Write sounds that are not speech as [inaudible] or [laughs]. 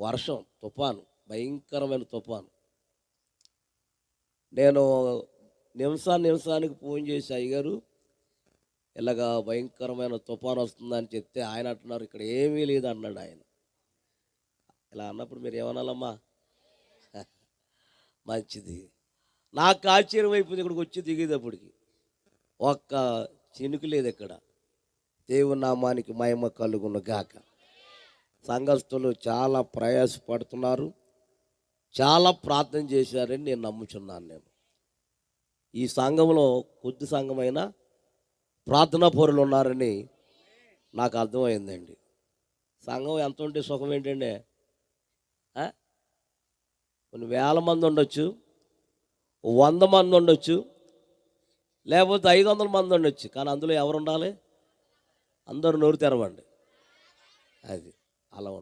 వర్షం తుఫాను భయంకరమైన తుఫాను. నేను నిమిషా నిమిషానికి ఫోన్ చేసి అయ్యగారు ఇలాగా భయంకరమైన తుఫాను వస్తుందని చెప్తే ఆయన అంటున్నారు ఇక్కడ ఏమీ లేదు అన్నాడు ఆయన. ఇలా అన్నప్పుడు మీరు ఏమనాలమ్మా? [laughs] మంచిది. నాకు ఆశ్చర్యం అయిపోయింది ఇక్కడికి వచ్చి దిగేటప్పటికి. ఒక్క చినుకు లేదు ఇక్కడ. దేవుని నామానికి మహిమ కలుగును గాక సంఘస్థులు చాలా ప్రయాసపడుతున్నారు. చాలా ప్రార్థన చేశారని నేను నమ్ముచున్నాను నేను. ఈ సంఘంలో కొద్ది సంఘమైన ప్రార్థనా పౌరులు ఉన్నారని నాకు అర్థమైందండి. సంఘం ఎంత ఉంటే సుఖం ఏంటండి? కొన్ని వేల మంది ఉండొచ్చు వంద మంది ఉండొచ్చు లేకపోతే ఐదు వందల మంది ఉండొచ్చు. కానీ అందులో ఎవరు ఉండాలి? అందరూ నోరు తెరవండి. అది.